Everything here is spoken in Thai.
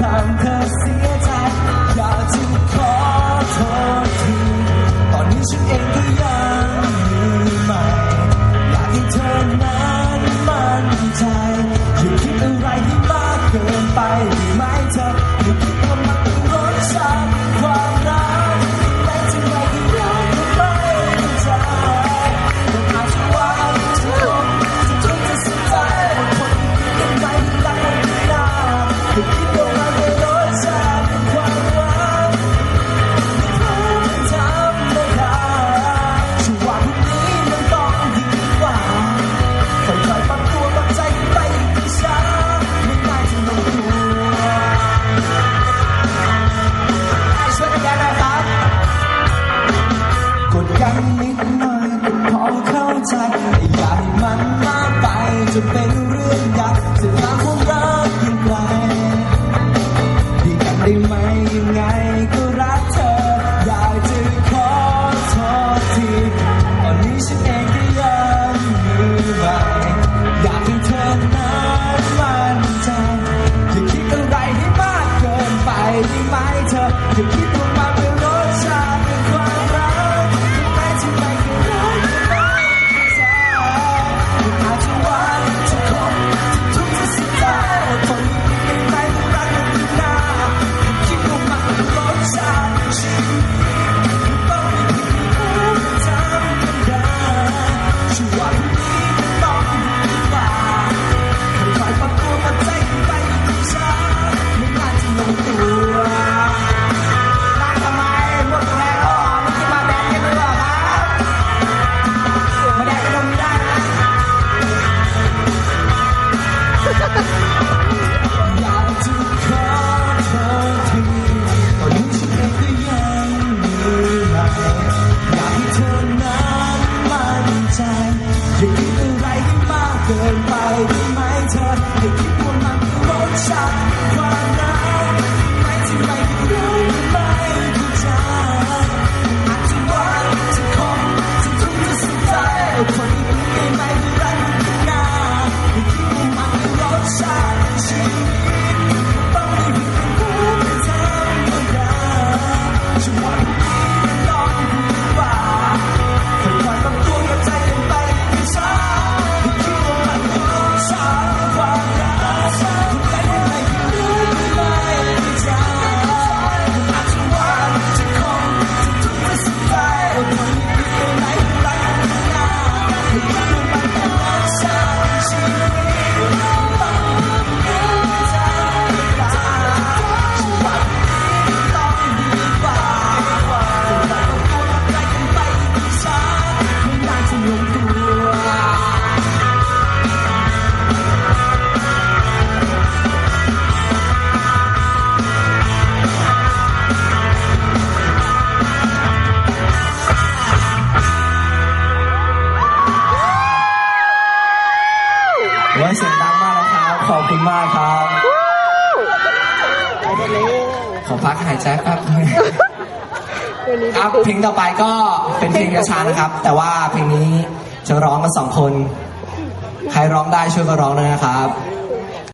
time to see Sebelum rendah Selama ใจหรืออะไรที่มากเกินไป ขอบคุณมากครับขอพักหายใจแป๊บนึงครับเพลงต่อไปก็เป็นเพลงช้านะครับ แต่ว่าเพลงนี้จะร้องกันสองคน ใครร้องได้ช่วยก็ร้องด้วยนะครับ